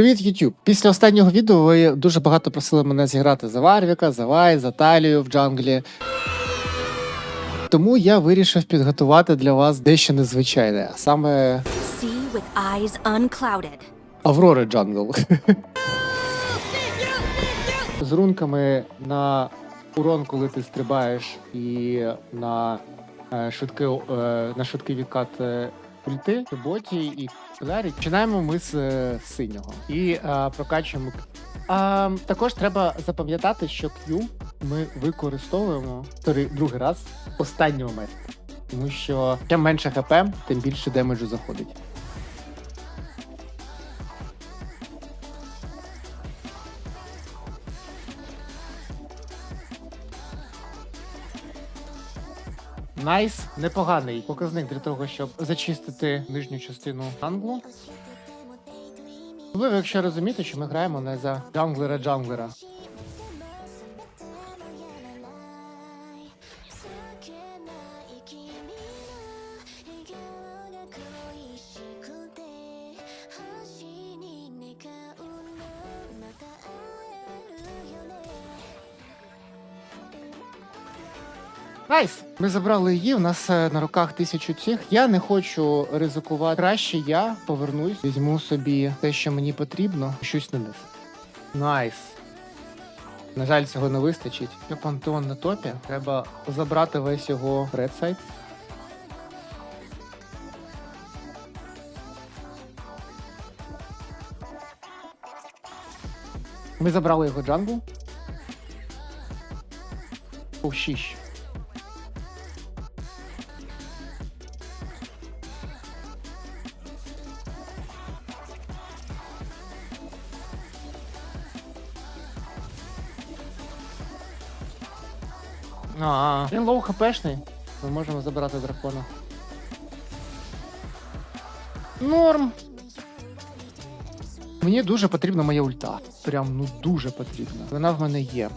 Привіт, YouTube! Після останнього відео ви дуже багато просили мене зіграти за Варвіка, за Вай, за Талію в джанглі. Тому я вирішив підготувати для вас дещо незвичайне, а саме. Аврори Джангл. З рунками на урон, коли ти стрибаєш, і на е, швидкий, е, на швидкий відкат ульти, боті і пилярі. Починаємо ми з е, синього і е, прокачуємо. А, також треба запам'ятати, що Q ми використовуємо три другий раз останнього останній. Тому що чим менше хп, тим більше демеджу заходить. Найс непоганий показник для того, щоб зачистити нижню частину англу. Особливо, якщо розуміти, що ми граємо не за джанглера-джанглера. Найс! Ми забрали її. У нас е, на руках тисячу цих. Я не хочу ризикувати. Краще я повернусь, візьму собі те, що мені потрібно, щось на них. Найс. На жаль, цього не вистачить. Як пантеон на топі, треба забрати весь його редсайд. Ми забрали його джангл. Повщищ. А, він лоу хпшний. Ми можемо забирати дракона. Норм. Мені дуже потрібна моя ульта. Прям ну дуже потрібна. Вона в мене є.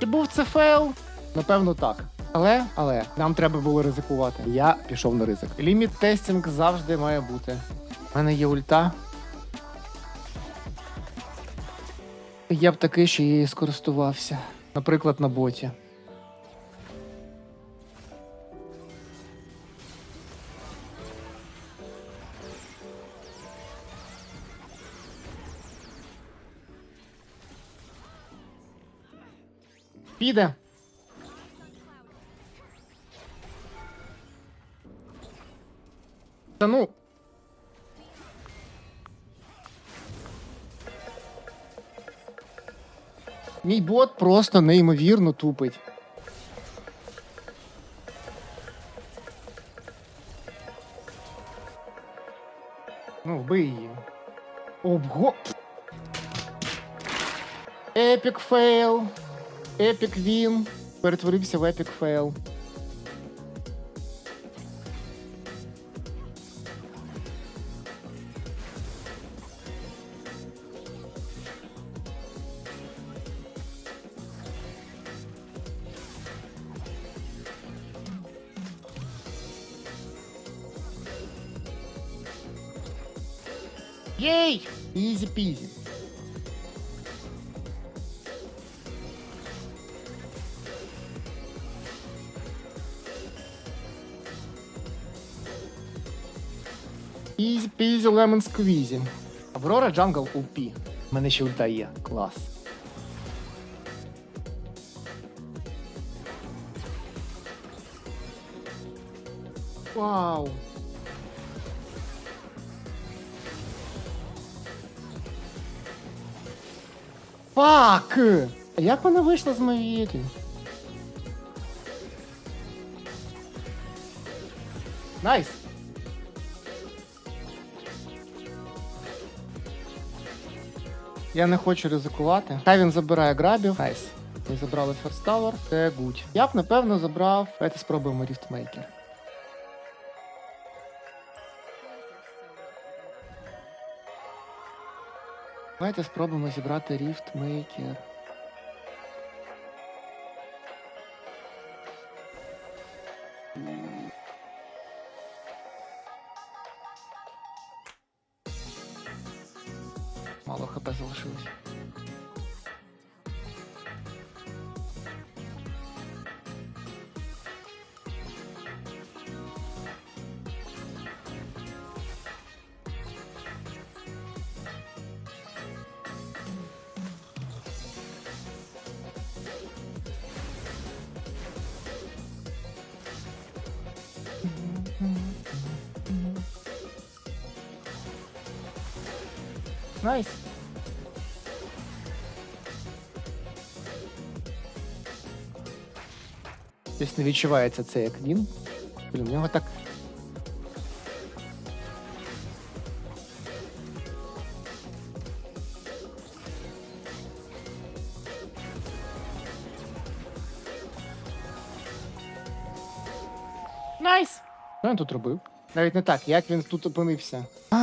Чи був це фейл? Напевно, так. Але, але нам треба було ризикувати. Я пішов на ризик. Ліміт тестінг завжди має бути. У мене є ульта. Я б таки ще її скористувався. Наприклад, на боті. Піде. Та ну. Мій бот просто неймовірно тупить. Ну, вбий її. Обго. Епік фейл. Епік він перетворився в епік фейл. Єй! Ізі пізі. Пізі лемон сквізі. Аврора Джангл УПі. У мене ще ульта. Клас. Вау. Фак! Як вона вийшла з моєї? Найс! Я не хочу ризикувати. Хай він забирає грабів. Найс. Ми забрали First Tower. Це гудь. Я б напевно забрав. Давайте спробуємо ріфтмейкер. Давайте спробуємо зібрати Riftmaker. Найс. Десь не відчувається це як він. Блін, у нього так. Найс! Що він тут робив? Навіть не так, як він тут опинився. А,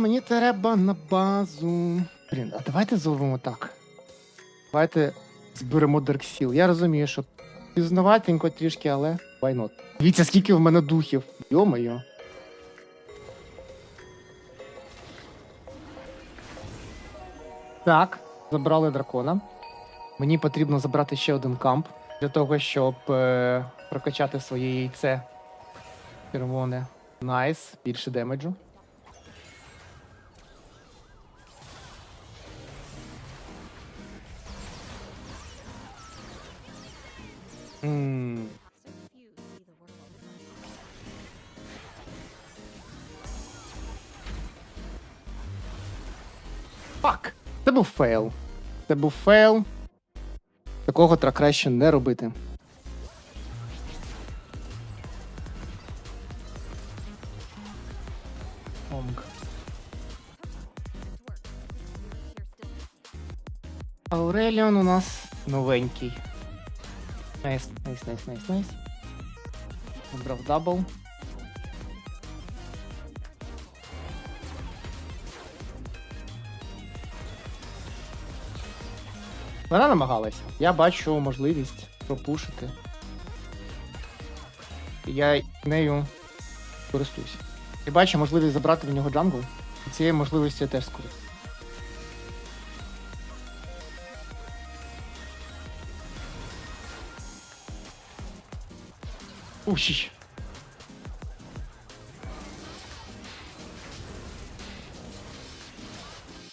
мені треба на базу. Блін, а давайте зробимо так. Давайте зберемо Seal. Я розумію, що пізнаватенько трішки, але why not? Дивіться, скільки в мене духів. Йо-моє. Так, забрали дракона. Мені потрібно забрати ще один камп для того, щоб е, прокачати своє яйце. Червоне. Найс, більше демеджу. Фак! Це був фейл. Це був фейл. Такого треба краще не робити. Онг. Ауреліон у нас новенький. Найс, найс, найс, найс, найс. Вибрав дабл. Вона намагалася. Я бачу можливість пропушити. Я нею користуюсь. І бачу можливість забрати в нього джангл. І цієї можливості я теж скористаюсь. Ущ.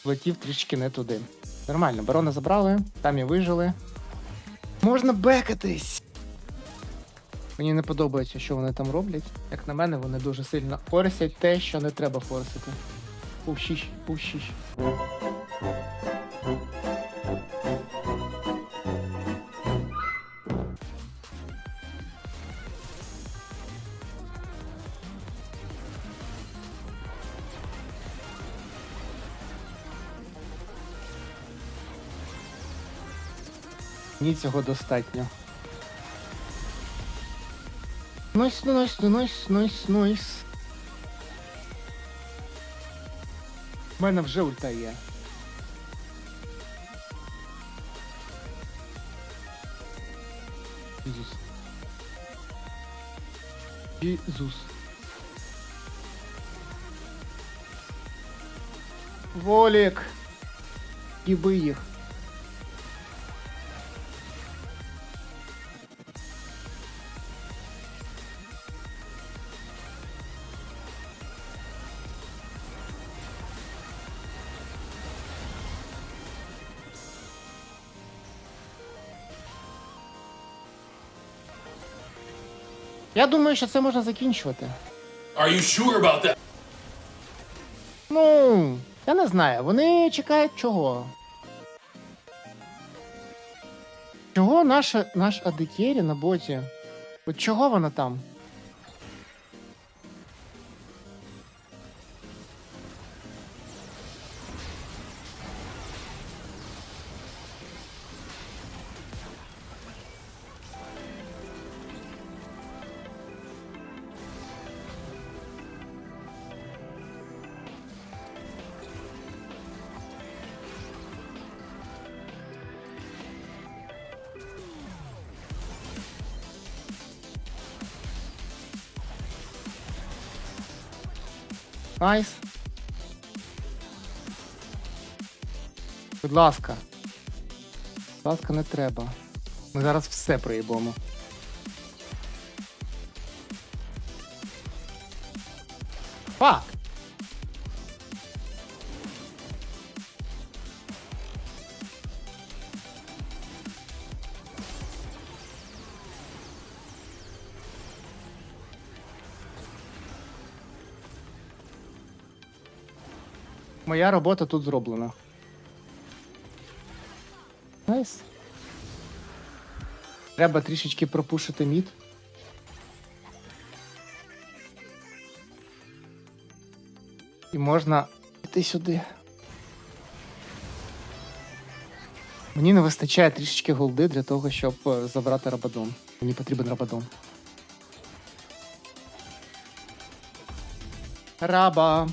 Летів трішки не туди. Нормально, барона забрали, там і вижили. Можна бекатись. Мені не подобається, що вони там роблять. Як на мене, вони дуже сильно форсять те, що не треба форсити. Пущіщ, пущіш. Мені цього достатньо. Нойс, нойс, нойс, нойс, нойс. У мене вже ульта є. Ісус. Ісус. Волік. Іби їх. Я думаю, що це можна закінчувати. Are you sure about that? Ну, я не знаю. Вони чекають чого. Чого наша, наш Адикері на боті? От чого вона там? Найс. Будь ласка. Будь ласка, не треба. Ми зараз все проїбемо. Фак! Моя робота тут зроблена. Найс. Треба трішечки пропушити мід. І можна піти сюди. Мені не вистачає трішечки голди для того, щоб е, забрати рабадон. Мені потрібен рабадон. Раба.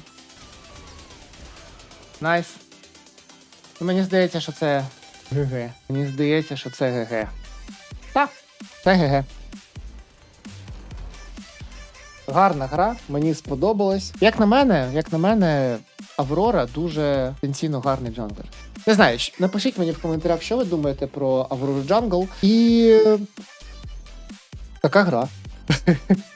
Найс. Ну, Мені здається, що це ГГ. Мені здається, що це ГГ. Так, це ГГ. Гарна гра, мені сподобалось. Як на мене, як на мене, Аврора дуже потенційно гарний джанглер. Не знаю, напишіть мені в коментарях, що ви думаєте про Аврору Джангл. І. Така гра.